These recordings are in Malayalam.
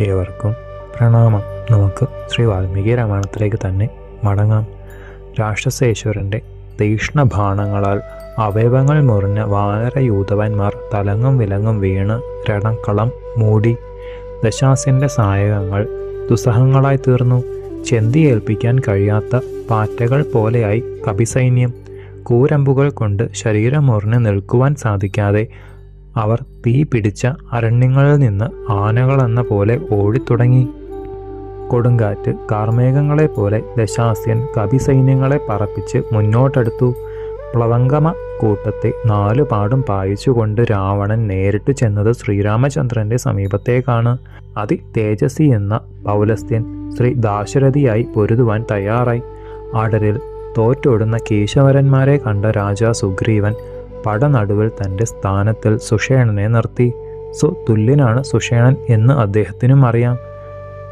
ഏവർക്കും പ്രണാമം. നമുക്ക് ശ്രീ വാൽമീകി രാമായണത്തിലേക്ക് തന്നെ മടങ്ങാം. രാക്ഷസേശ്വരന്റെ തീക്ഷ്ണഭാണങ്ങളാൽ അവയവങ്ങൾ മുറിഞ്ഞ വാനരയൂതവന്മാർ തലങ്ങും വിലങ്ങും വീണ് രണക്കളം മൂടി. ദശാസിന്റെ സായകങ്ങൾ ദുസ്സഹങ്ങളായി തീർന്നു. ചെന്തിയേൽപ്പിക്കാൻ കഴിയാത്ത പാറ്റകൾ പോലെയായി കപിസൈന്യം കൂരമ്പുകൾ കൊണ്ട് ശരീരം മുറിഞ്ഞ് നിൽക്കുവാൻ സാധിക്കാതെ അവർ തീ പിടിച്ച അരണ്യങ്ങളിൽ നിന്ന് ആനകളെന്ന പോലെ ഓടിത്തുടങ്ങി. കൊടുങ്കാറ്റ് കാർമേഘങ്ങളെ പോലെ ദശാസ്യൻ കവിസൈന്യങ്ങളെ പറപ്പിച്ച് മുന്നോട്ടെടുത്തു. പ്ലവങ്കമ കൂട്ടത്തെ നാലുപാടും പായിച്ചുകൊണ്ട് രാവണൻ നേരിട്ട് ചെന്നത് ശ്രീരാമചന്ദ്രന്റെ സമീപത്തേക്കാണ്. അതി തേജസ്വി എന്ന പൗലസ്ത്യൻ ശ്രീ ദാശരഥിയായി പൊരുതുവാൻ തയ്യാറായി. ആടരിൽ തോറ്റോടുന്ന കേശവരന്മാരെ കണ്ട രാജാ സുഗ്രീവൻ പടനടുവിൽ തന്റെ സ്ഥാനത്തിൽ സുഷേണനെ നിർത്തി. സുതുല്യനാണ് സുഷേണൻ എന്ന് അദ്ദേഹത്തിനും അറിയാം.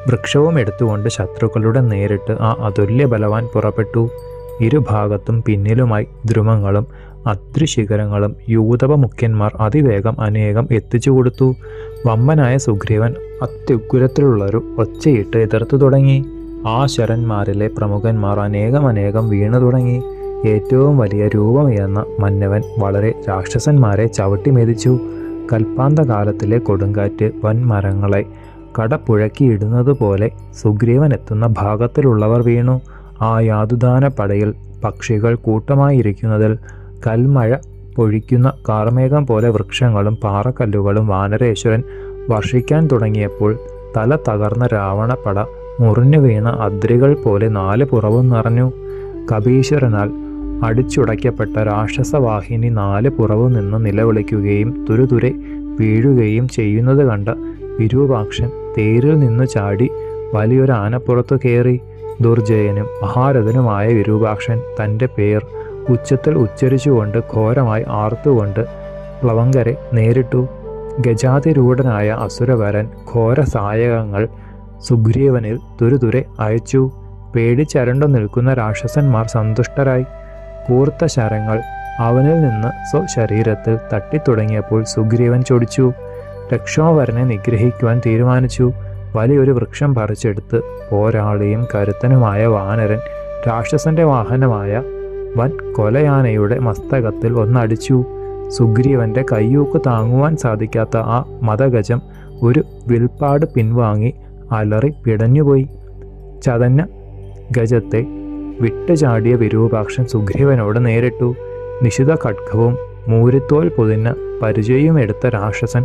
വൃക്ഷവും എടുത്തുകൊണ്ട് ശത്രുക്കളുടെ നേരിട്ട് ആ അതുല്യ ബലവാൻ പുറപ്പെട്ടു. ഇരുഭാഗത്തും പിന്നിലുമായി ദ്രുമങ്ങളും അദ്രിശിഖരങ്ങളും യൂതവ മുഖ്യന്മാർ അതിവേഗം അനേകം എത്തിച്ചു കൊടുത്തു. വമ്പനായ സുഗ്രീവൻ അത്യുഗ്രത്തിലുള്ളൊരു ഒച്ചയിട്ട് എതിർത്തു തുടങ്ങി. ആ ശരന്മാരിലെ പ്രമുഖന്മാർ അനേകം അനേകം വീണു തുടങ്ങി. ഏറ്റവും വലിയ രൂപമുയർന്ന മന്നവൻ വളരെ രാക്ഷസന്മാരെ ചവിട്ടി മെതിച്ചു കൽപ്പാന്തകാലത്തിലെ കൊടുങ്കാറ്റ് വൻമരങ്ങളെ കടപുഴക്കിയിടുന്നത് പോലെ സുഗ്രീവൻ എത്തുന്ന ഭാഗത്തിലുള്ളവർ വീണു. ആ യാതുദാന പടയിൽ പക്ഷികൾ കൂട്ടമായിരിക്കുന്നതിൽ കൽമഴ പൊഴിക്കുന്ന കാർമേഘം പോലെ വൃക്ഷങ്ങളും പാറക്കല്ലുകളും വാനരേശ്വരൻ വർഷിക്കാൻ തുടങ്ങിയപ്പോൾ തല തകർന്ന രാവണപ്പട മുറിഞ്ഞു വീണ അദ്രികൾ പോലെ നാല് പുറവും നിറഞ്ഞു. കപീശ്വരനാൽ അടിച്ചുടയ്ക്കപ്പെട്ട രാക്ഷസവാഹിനി നാല് പുറവു നിന്ന് നിലവിളിക്കുകയും തുരുതുരെ വീഴുകയും ചെയ്യുന്നത് കണ്ട വിരൂപാക്ഷൻ തേരിൽ നിന്ന് ചാടി വലിയൊരു ആനപ്പുറത്തു കയറി. ദുർജയനും മഹാരഥനുമായ വിരൂപാക്ഷൻ തന്റെ പേർ ഉച്ചത്തിൽ ഉച്ചരിച്ചുകൊണ്ട് ഘോരമായി ആർത്തുകൊണ്ട് പ്ലവങ്കരെ നേരിട്ടു. ഗജാതിരൂഢനായ അസുരവരൻ ഘോര സായകങ്ങൾ സുഗ്രീവനിൽ തുരുതുരെ അയച്ചു. പേടിച്ചരണ്ടു നിൽക്കുന്ന രാക്ഷസന്മാർ സന്തുഷ്ടരായി. കൂർത്ത ശരങ്ങൾ അവനിൽ നിന്ന് സ്വശരീരത്തിൽ തട്ടിത്തുടങ്ങിയപ്പോൾ സുഗ്രീവൻ ചൊടിച്ചു രക്ഷോവരനെ നിഗ്രഹിക്കുവാൻ തീരുമാനിച്ചു. വലിയൊരു വൃക്ഷം പറിച്ചെടുത്ത് പോരാളിയും കരുത്തനുമായ വാനരൻ രാക്ഷസന്റെ വാഹനമായ വൻ കൊലയാനയുടെ മസ്തകത്തിൽ ഒന്നടിച്ചു. സുഗ്രീവന്റെ കയ്യൂക്ക് താങ്ങുവാൻ സാധിക്കാത്ത ആ മതഗജം ഒരു വിൽപ്പാട് പിൻവാങ്ങി അലറി പിടഞ്ഞുപോയി. ചതഞ്ഞ ഗജത്തെ വിട്ടുചാടിയ വിരൂപാക്ഷൻ സുഗ്രീവനോട് നേരിട്ടു. നിശിത ഖഡ്ഗവും മൂരിത്തോൽ പൊതിഞ്ഞ പരിചയം എടുത്ത രാക്ഷസൻ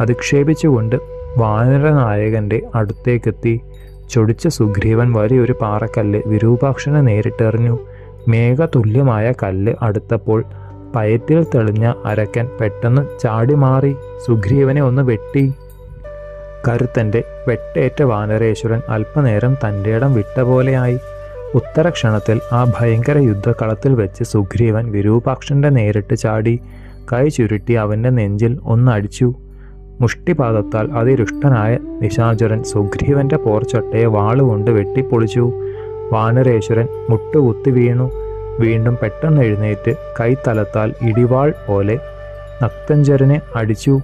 അധിക്ഷേപിച്ചുകൊണ്ട് വാനരനായകന്റെ അടുത്തേക്കെത്തി. ചൊടിച്ച സുഗ്രീവൻ വലിയൊരു പാറക്കല്ല് വിരൂപാക്ഷനെ നേരിട്ടെറിഞ്ഞു. മേഘതുല്യമായ കല്ല് അടുത്തപ്പോൾ പയറ്റിൽ തെളിഞ്ഞ അരക്കൻ പെട്ടെന്ന് ചാടി മാറി സുഗ്രീവനെ ഒന്ന് വെട്ടി. കരുത്തന്റെ വെട്ടേറ്റ വാനരേശ്വരൻ അല്പനേരം തന്റെ ഇടം വിട്ട പോലെയായി ഉത്തരക്ഷണത്തിൽ ആ ഭയങ്കര യുദ്ധക്കളത്തിൽ വെച്ച് സുഗ്രീവൻ വിരൂപാക്ഷന്റെ നേരിട്ട് ചാടി കൈ ചുരുട്ടി അവന്റെ നെഞ്ചിൽ ഒന്നടിച്ചു മുഷ്ടിപാദത്താൽ അതിരുഷ്ടനായ നിശാചുരൻ സുഗ്രീവന്റെ പോർച്ചട്ടയെ വാളുകൊണ്ട് വെട്ടിപ്പൊളിച്ചു. വാനരേശ്വരൻ മുട്ടുകുത്തി വീണു. വീണ്ടും പെട്ടെന്ന് എഴുന്നേറ്റ് കൈത്തലത്താൽ ഇടിവാൾ പോലെ നക്തഞ്ചരനെ അടിച്ചു.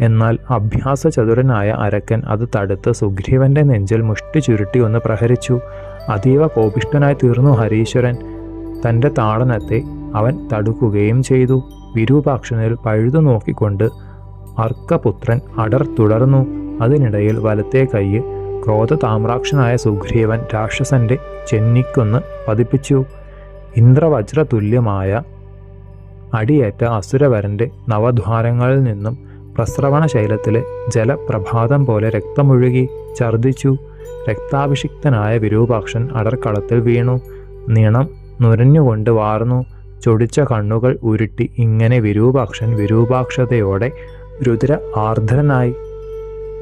എന്നാൽ അഭ്യാസചതുരനായ അരക്കൻ അത് തടുത്ത് സുഗ്രീവന്റെ നെഞ്ചിൽ മുഷ്ടി ചുരുട്ടി ഒന്ന് പ്രഹരിച്ചു. അതീവ കോപിഷ്ഠനായി തീർന്നു ഹരീശ്വരൻ. തന്റെ താടനത്തെ അവൻ തടുക്കുകയും ചെയ്തു. വിരൂപാക്ഷനിൽ പഴുതു നോക്കിക്കൊണ്ട് അർക്കപുത്രൻ അടർ തുടർന്നു. അതിനിടയിൽ വലത്തെ കൈ ക്രോധതാമ്രാക്ഷനായ സുഗ്രീവൻ രാക്ഷസന്റെ ചെന്നിക്കൊന്ന് പതിപ്പിച്ചു. ഇന്ദ്രവജ്രതുല്യമായ അടിയേറ്റ അസുരവരന്റെ നവദ്വാരങ്ങളിൽ നിന്നും പ്രസ്രവണ ശൈലത്തിലെ ജലപ്രഭാതം പോലെ രക്തമൊഴുകി ഛർദിച്ചു രക്താഭിഷിക്തനായ വിരൂപാക്ഷൻ അടർക്കളത്തിൽ വീണു. നിണം നുരഞ്ഞുകൊണ്ട് വാർന്നു. ചൊടിച്ച കണ്ണുകൾ ഉരുട്ടി ഇങ്ങനെ വിരൂപാക്ഷൻ വിരൂപാക്ഷതയോടെ രുദ്ര ആർദ്രനായി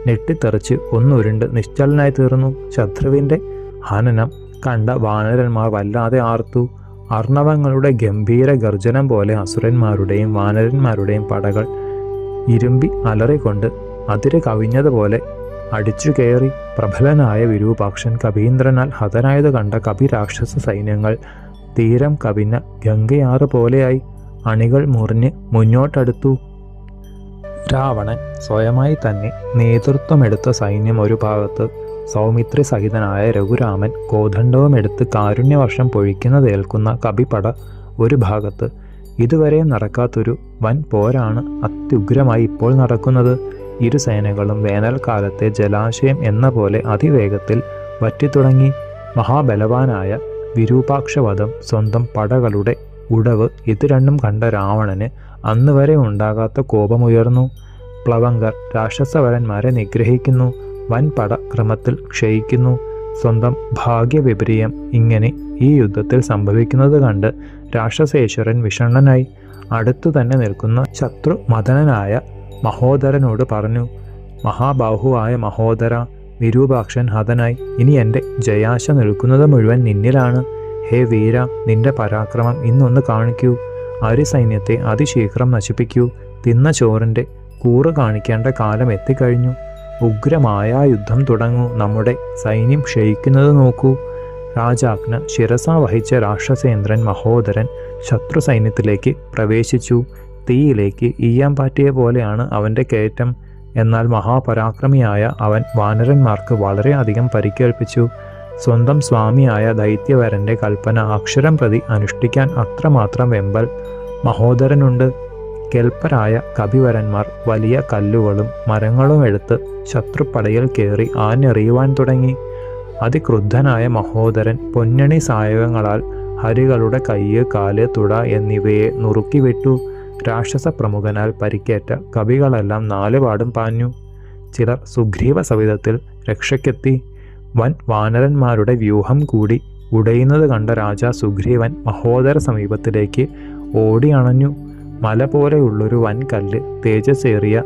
ഞെട്ടിത്തെറിച്ച് ഒന്നുരുണ്ട് നിശ്ചലനായി തീർന്നു. ശത്രുവിന്റെ ഹനനം കണ്ട വാനരന്മാർ വല്ലാതെ ആർത്തു. അർണവങ്ങളുടെ ഗംഭീര ഗർജനം പോലെ അസുരന്മാരുടെയും വാനരന്മാരുടെയും പടകൾ ഇരുമ്പി അലറിക്കൊണ്ട് അതിര് കവിഞ്ഞതുപോലെ അടിച്ചു കയറി പ്രബലനായ വിരൂപാക്ഷൻ കവീന്ദ്രനാൽ ഹതനായത് കണ്ട കവിരാക്ഷസ സൈന്യങ്ങൾ തീരം കവിഞ്ഞ ഗംഗയാറ് പോലെയായി അണികൾ മുറിഞ്ഞ് മുന്നോട്ടടുത്തു. രാവണൻ സ്വയമായി തന്നെ നേതൃത്വമെടുത്ത സൈന്യം ഒരു ഭാഗത്ത് സൗമിത്രി സഹിതനായ രഘുരാമൻ കോദണ്ഡവുമെടുത്ത് കാരുണ്യവർഷം പൊഴിക്കുന്നതേൽക്കുന്ന കപിപട ഒരു ഭാഗത്ത് ഇതുവരെ നടക്കാത്തൊരു വൻ പോരാണ് അത്യുഗ്രമായി ഇപ്പോൾ നടക്കുന്നത്. ഇരു സേനകളും വേനൽക്കാലത്തെ ജലാശയം എന്ന പോലെ അതിവേഗത്തിൽ വറ്റിത്തുടങ്ങി. മഹാബലവാനായ വിരൂപാക്ഷവധം സ്വന്തം പടകളുടെ ഉടവ് ഇത് രണ്ടും കണ്ട രാവണന് അന്ന് വരെ ഉണ്ടാകാത്ത കോപമുയർന്നു. പ്ലവങ്കർ രാക്ഷസവരന്മാരെ നിഗ്രഹിക്കുന്നു. വൻപട ക്രമത്തിൽ ക്ഷയിക്കുന്നു. സ്വന്തം ഭാഗ്യവിപരീയം ഇങ്ങനെ ഈ യുദ്ധത്തിൽ സംഭവിക്കുന്നത് കണ്ട് രാക്ഷസേശ്വരൻ വിഷണ്ണനായി അടുത്തു തന്നെ നിൽക്കുന്ന ശത്രു മദനനായ മഹോദരനോട് പറഞ്ഞു മഹാബാഹുവായ മഹോദര വിരൂപാക്ഷൻ ഹതനായി ഇനി എന്റെ ജയാശ നിൽക്കുന്നത് മുഴുവൻ നിന്നിലാണ്. ഹേ വീര നിന്റെ പരാക്രമം ഇന്നൊന്ന് കാണിക്കൂ. അരി സൈന്യത്തെ അതിശീഘ്രം നശിപ്പിക്കൂ. തിന്ന ചോറിന്റെ കൂറ് കാണിക്കേണ്ട കാലം എത്തിക്കഴിഞ്ഞു. ഉഗ്രമായ യുദ്ധം തുടങ്ങൂ. നമ്മുടെ സൈന്യം ക്ഷയിക്കുന്നത് നോക്കൂ. രാജാജ്ഞ ശിരസ വഹിച്ച രാക്ഷസേന്ദ്രൻ മഹോദരൻ ശത്രു സൈന്യത്തിലേക്ക് പ്രവേശിച്ചു. തീയിലേക്ക് ഈയാൻ പാറ്റിയ പോലെയാണ് അവന്റെ കയറ്റം. എന്നാൽ മഹാപരാക്രമിയായ അവൻ വാനരന്മാർക്ക് വളരെയധികം പരിക്കേൽപ്പിച്ചു. സ്വന്തം സ്വാമിയായ ദൈത്യവരന്റെ കൽപ്പന അക്ഷരം പ്രതി അനുഷ്ഠിക്കാൻ അത്രമാത്രം വെമ്പൽ മഹോദരനുണ്ട്. കെൽപ്പരായ കവിവരന്മാർ വലിയ കല്ലുകളും മരങ്ങളും എടുത്ത് ശത്രുപ്പടയിൽ കയറി ആഞ്ഞെറിയുവാൻ തുടങ്ങി. അതിക്രുദ്ധനായ മഹോദരൻ പൊന്നണി സായകങ്ങളാൽ ഹരികളുടെ കയ്യ് കാൽ തുട എന്നിവയെ നുറുക്കിവിട്ടു. രാക്ഷസ പ്രമുഖനാൽ പരിക്കേറ്റ കവികളെല്ലാം നാലുപാടും പാഞ്ഞു. ചിലർ സുഗ്രീവ സവിധത്തിൽ രക്ഷയ്ക്കെത്തി. വൻ വാനരന്മാരുടെ വ്യൂഹം കൂടി ഉടയുന്നത് കണ്ട രാജാ സുഗ്രീവൻ മഹോദര സമീപത്തിലേക്ക് ഓടി അണഞ്ഞു മല പോലെയുള്ളൊരു വൻകല്ല് തേജസ്സേറിയ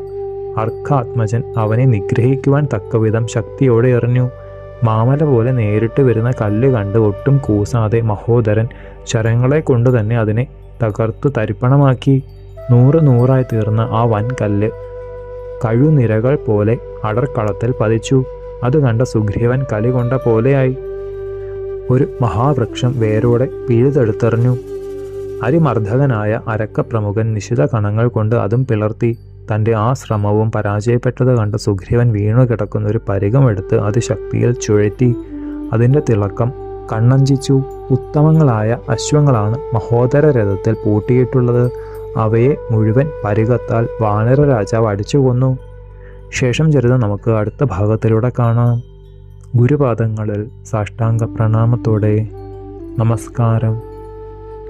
അർക്കാത്മജൻ അവനെ നിഗ്രഹിക്കുവാൻ തക്കവിധം ശക്തിയോടെ എറിഞ്ഞു. മാമല പോലെ നേരിട്ട് വരുന്ന കല്ല് കണ്ട് ഒട്ടും കൂസാതെ മഹോദരൻ ശരങ്ങളെ കൊണ്ട് തന്നെ അതിനെ തകർത്തു തരിപ്പണമാക്കി. നൂറ് നൂറായി തീർന്ന ആ വൻകല്ല് കഴുനിരകൾ പോലെ അടർക്കളത്തിൽ പതിച്ചു. അത് കണ്ട സുഗ്രീവൻ കലി കൊണ്ട പോലെയായി. ഒരു മഹാവൃക്ഷം വേരോടെ പിഴുതെടുത്തെറിഞ്ഞു. അരിമർദ്ദകനായ അരക്കപ്രമുഖൻ നിശിത കണങ്ങൾ കൊണ്ട് അതും പിളർത്തി. തന്റെ ആ ശ്രമവും പരാജയപ്പെട്ടത് കണ്ട് സുഗ്രീവൻ വീണു കിടക്കുന്ന ഒരു പരികമെടുത്ത് അത് ശക്തിയിൽ ചുഴറ്റി. അതിന്റെ തിളക്കം കണ്ണഞ്ചിച്ചു. ഉത്തമങ്ങളായ അശ്വങ്ങളാണ് മഹോദര രഥത്തിൽ പൂട്ടിയിട്ടുള്ളത്. അവയെ മുഴുവൻ പരികത്താൽ വാനര രാജാവ് അടിച്ചു കൊന്നു. ശേഷം ചരിതം നമുക്ക് അടുത്ത ഭാഗത്തിലൂടെ കാണാം. ഗുരുപാദങ്ങളിൽ സാഷ്ടാംഗ പ്രണാമത്തോടെ നമസ്കാരം.